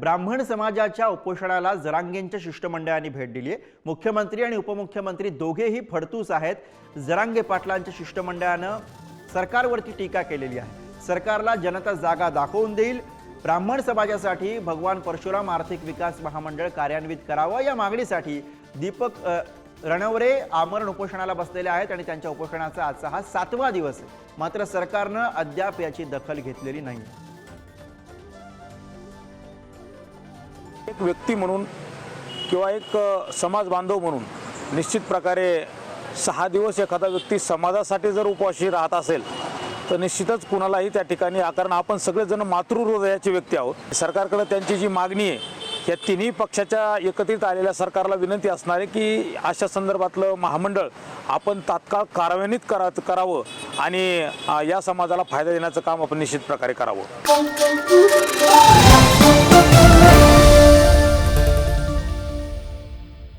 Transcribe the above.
ब्राह्मण समाजाच्या उपोषणाला जरांगेंच्या शिष्टमंडळाने भेट दिली आहे मुख्यमंत्री आणि उपमुख्यमंत्री दोघेही फडतूस आहेत. जरांगे पाटलांच्या शिष्टमंडळानं सरकारवरती टीका केलेली आहे. सरकारला जनता जागा दाखवून देईल. ब्राह्मण समाजासाठी भगवान परशुराम आर्थिक विकास महामंडळ कार्यान्वित करावं. या मागणीसाठी दीपक रणवरे आमरण उपोषणाला बसलेले आहेत आणि त्यांच्या उपोषणाचा आजचा हा सातवा दिवस आहे. मात्र सरकारनं अद्याप याची दखल घेतलेली नाही. एक व्यक्ती म्हणून किंवा एक समाज बांधव म्हणून निश्चित प्रकारे सहा दिवस एखादा व्यक्ती समाजासाठी जर उपवाशी राहत असेल तर निश्चितच कुणालाही त्या ठिकाणी कारण आपण सगळेजण मातृहृदयाचे व्यक्ती आहोत. सरकारकडे त्यांची जी मागणी आहे या तिन्ही पक्षाच्या एकत्रित आलेल्या सरकारला विनंती असणार आहे की अशा संदर्भातलं महामंडळ आपण तात्काळ कार्यान्वित करा करावं आणि या समाजाला फायदा देण्याचं काम आपण निश्चित प्रकारे करावं.